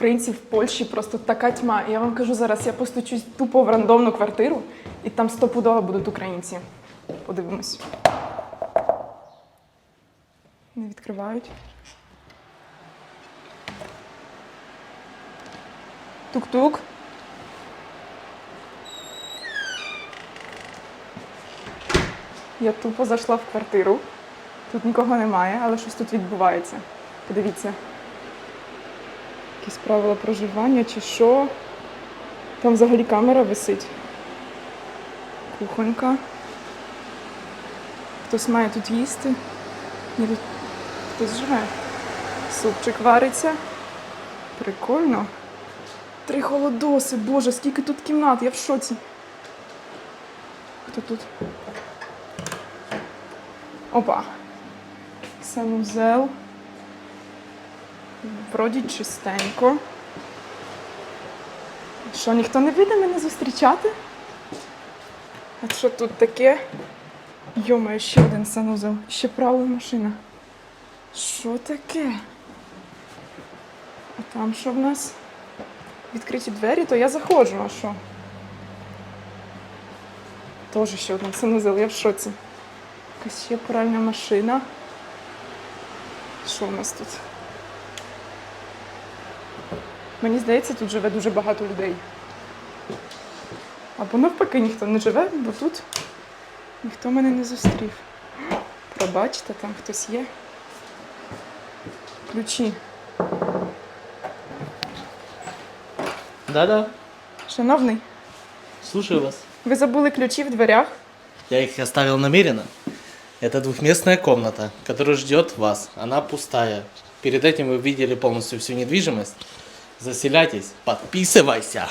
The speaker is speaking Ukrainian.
Українців в Польщі просто така тьма. Я вам кажу зараз, я постучусь тупо в рандомну квартиру, і там стопудово будуть українці. Подивимось. Не відкривають. Тук-тук. Я тупо зайшла в квартиру. Тут нікого немає, але щось тут відбувається. Подивіться. Якісь правила проживання чи що. Там взагалі камера висить. Кухонька. Хтось має тут їсти. Хтось живе. Супчик вариться. Прикольно. Три холодоси, боже, скільки тут кімнат, я в шоці. Хто тут? Опа. Санузел. Вроді чистенько. Що, ніхто не вийде мене зустрічати? А що тут таке? Йома, ще один санузел. Ще права машина. Що таке? А там що в нас? Відкриті двері, то я заходжу, а що? Тоже ще один санузел, я в шоці. Якась ще пральна машина. Що у нас тут? Мені здається, тут живе дуже багато людей. Або навпаки ніхто не живе, бо тут ніхто мене не зустрів. Пробачте, там хтось є. Ключі. Да-да, Шановний, слушаю вас. ви забули ключі в дверях? Я их оставил намеренно. Это двухместная комната, которая ждет вас. Она пустая. Перед этим вы видели полностью всю недвижимость. Заселяйтесь, подписывайся.